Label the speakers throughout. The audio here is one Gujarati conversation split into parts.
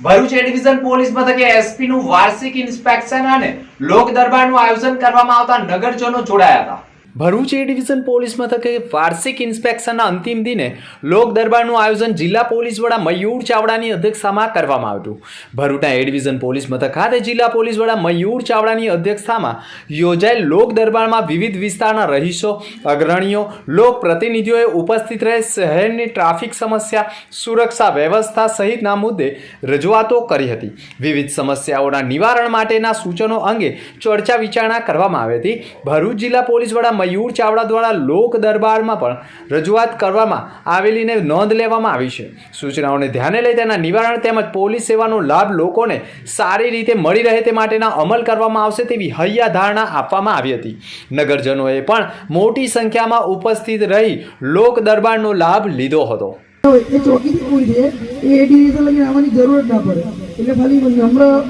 Speaker 1: ભરૂચ એડિવિઝન પોલીસ મથકે એસપી નું વાર્ષિક ઇન્સ્પેક્શન અને લોક દરબારનું આયોજન કરવામાં આવતા નગરજનો જોડાયા હતા. ભરૂચ એ ડિવિઝન પોલીસ મથકે વાર્ષિક ઇન્સ્પેક્શનના અંતિમ દિને લોક દરબારનું આયોજન જિલ્લા પોલીસ વડા મયુર ચાવડાની અધ્યક્ષતામાં કરવામાં આવ્યું ભરૂચના એ ડિવિઝન પોલીસ મથક ખાતે જિલ્લા પોલીસ વડા મયુર ચાવડાની અધ્યક્ષતામાં યોજાયેલ લોક દરબારમાં વિવિધ વિસ્તારના રહીશો, અગ્રણીઓ, લોક પ્રતિનિધિઓએ ઉપસ્થિત રહી, શહેરની ટ્રાફિક સમસ્યા, સુરક્ષા વ્યવસ્થા સહિતના મુદ્દે રજૂઆતો કરી હતી. વિવિધ સમસ્યાઓના નિવારણ માટેના સૂચનો અંગે ચર્ચા વિચારણા કરવામાં આવી હતી. ભરૂચ જિલ્લા પોલીસ વડા મયુર ચાવડા દ્વારા લોક દરબારમાં પણ રજૂઆત કરવામાં આવેલીને નોંધ લેવામાં આવી છે. સૂચનાઓને ધ્યાને લઈ તેના નિવારણ તેમજ પોલીસ સેવાનો લાભ લોકોને સારી રીતે મળી રહે તે માટેના અમલ કરવામાં આવશે તેવી હૈયા ધારણા આપવામાં આવી હતી. નગરજનોએ પણ મોટી સંખ્યામાં ઉપસ્થિત રહી લોક દરબારનો લાભ લીધો હતો.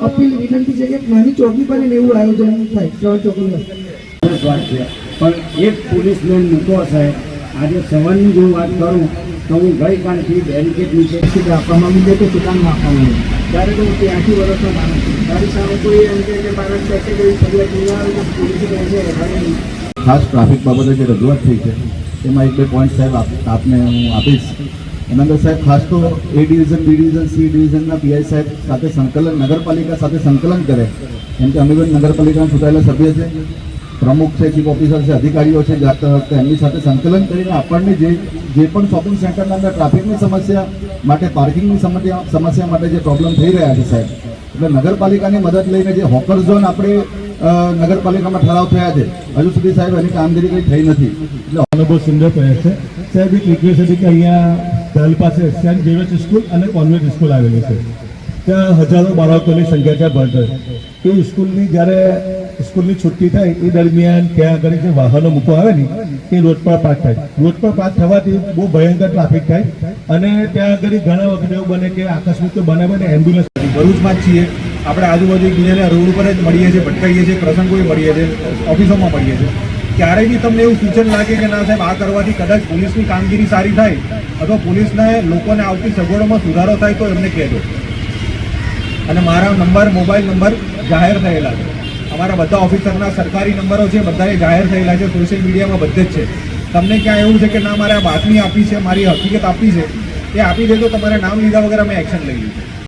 Speaker 2: અપીલ વિનંતી છે કે નાની ચોકી પર એવું આયોજન થાય ચોકીમાં.
Speaker 3: પણ એક પોલીસમેન મૂકો સાહેબ આજે સવારની જો વાત કરું, તો હું ગઈકાલથી બેરિકેડ નીચે સીધા આપવામાં આવી કે તો ચુકાનમાં આપવામાં આવે ત્યારે તો હું ત્યાંથી વર્ષનો માણસ છું. તારી સામે કોઈ એમ કે મારા કેટેગરી ફરિયાદ નહીં આવે તો પોલીસ કહે
Speaker 4: ખાસ ટ્રાફિક બાબતે જે રજૂઆત થઈ છે તેમાં એક બે પોઈન્ટ સાહેબ આપ- આપને હું આપીશ. એના અંદર સાહેબ ખાસ તો A division B division C ડિવિઝનના PI સાહેબ સાથે સંકલન, નગરપાલિકા સાથે સંકલન કરે. કેમ કે અમે પણ નગરપાલિકાના ચૂંટાયેલા સભ્ય છે. પ્રમુખ છે ચીફ ઓફિસર છે, અધિકારીઓ છે એમની સાથે સંકલન કરીને આપણને જે જે પણ શોપિંગ સેન્ટરના અંદર ટ્રાફિકની સમસ્યા માટે પાર્કિંગની સમસ્યા સમસ્યા માટે જે પ્રોબ્લેમ થઈ રહ્યા છે સાહેબ. એટલે નગરપાલિકાની મદદ લઈને જે હોકર ઝોન આપણે નગરપાલિકામાં ઠરાવ થયા છે, હજુ સુધી સાહેબ એની કામગીરી કંઈ થઈ નથી. એટલે
Speaker 5: અનુભવ સુંદર પ્રયાસ છે. સાહેબ, એક રિક્વેસ્ટ હતી કે અહીંયા દલ પાસે સેન્ટ ઝેવિયર્સ સ્કૂલ અને કોન્વેન્ટ સ્કૂલ આવેલી છે. ત્યાં હજારો બાળકોની સંખ્યા ત્યાં ભણતર એ સ્કૂલની, જ્યારે સ્કૂલની છુટ્ટી થાય, એ દરમિયાન ત્યાં આગળ જે વાહનો મૂકવા આવે ને, એ રોડ પર પાર્ક થાય. રોડ પર પાર્ક થવાથી બહુ ભયંકર ટ્રાફિક થાય અને ત્યાં આગળ ઘણા વખત એવું બને કે આકસ્મિક તો બનાવે ને એમ્બ્યુલન્સ
Speaker 6: ભરૂચમાં જ છીએ. આપણે આજુબાજુ એકબીજાને રોડ ઉપર જ મળીએ છીએ, ભટકાઈએ છીએ, પ્રસંગોએ મળીએ છીએ, ઓફિસોમાં મળીએ છીએ. ક્યારેય બી તમને એવું સૂચન લાગે કે ના સાહેબ, આ કરવાથી કદાચ પોલીસની કામગીરી સારી થાય અથવા પોલીસને લોકોને આવતી સગવડોમાં સુધારો થાય તો એમને કહેજો. અને મારા નંબર, મોબાઈલ નંબર જાહેર થયેલા છે. અમારા બધા ઓફિસરના સરકારી નંબરો છે, બધાએ જાહેર થયેલા છે, સોશિયલ મીડિયામાં બધે જ છે. તમને ક્યાં એવું છે કે ના, મારે આ બાતમી આપી છે, મારી હકીકત આપી છે, એ આપી દેજો તમારે નામ લીધા વગર અમે એક્શન લઈ લઈશું